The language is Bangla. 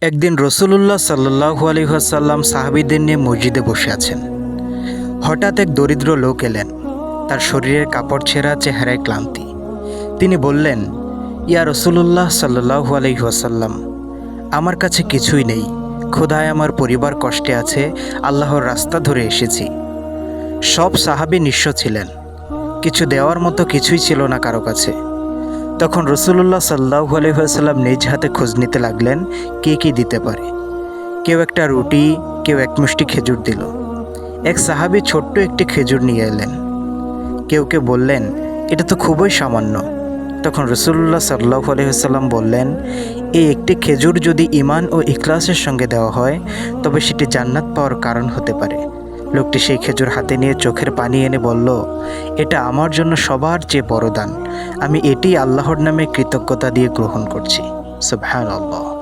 একদিন রসুল্লাহ সাল্লাহু আলহাসাল্লাম সাহাবিদের নিয়ে মসজিদে বসে আছেন। হঠাৎ এক দরিদ্র লোক এলেন। তার শরীরের কাপড় ছেঁড়া, চেহারায় ক্লান্তি। তিনি বললেন, ইয়া রসুল্লাহ সাল্লাহু আলহিহাসাল্লাম আমার কাছে কিছুই নেই। খোদায় আমার পরিবার কষ্টে আছে, আল্লাহর রাস্তা ধরে এসেছি। সব সাহাবি নিঃস্ব ছিলেন। কিছু দেওয়ার মতো কিছুই ছিল না কারও কাছে। তখন রসুল্লাহ সাল্লাহু আলহিহাসাল্লাম নিজ হাতে খোঁজ নিতে লাগলেন, কে কী দিতে পারে। কেউ একটা রুটি, কেউ এক মুষ্টি খেজুর দিল। এক সাহাবি ছোট্ট একটি খেজুর নিয়ে এলেন। কেউ কেউ বললেন, এটা তো খুবই সামান্য। তখন রসুল্লাহ সাল্লাহ আলহিহাল্লাম বললেন, এই একটি খেজুর যদি ইমান ও ইখলাসের সঙ্গে দেওয়া হয়, তবে সেটি জান্নাত পাওয়ার কারণ হতে পারে। লোকটি সেই খেজুর হাতে নিয়ে চোখের পানি এনে বলল, এটা আমার জন্য সবার চেয়ে বড় দান। আমি এটি আল্লাহর নামে কৃতজ্ঞতা দিয়ে গ্রহণ করছি। সুবহান আল্লাহ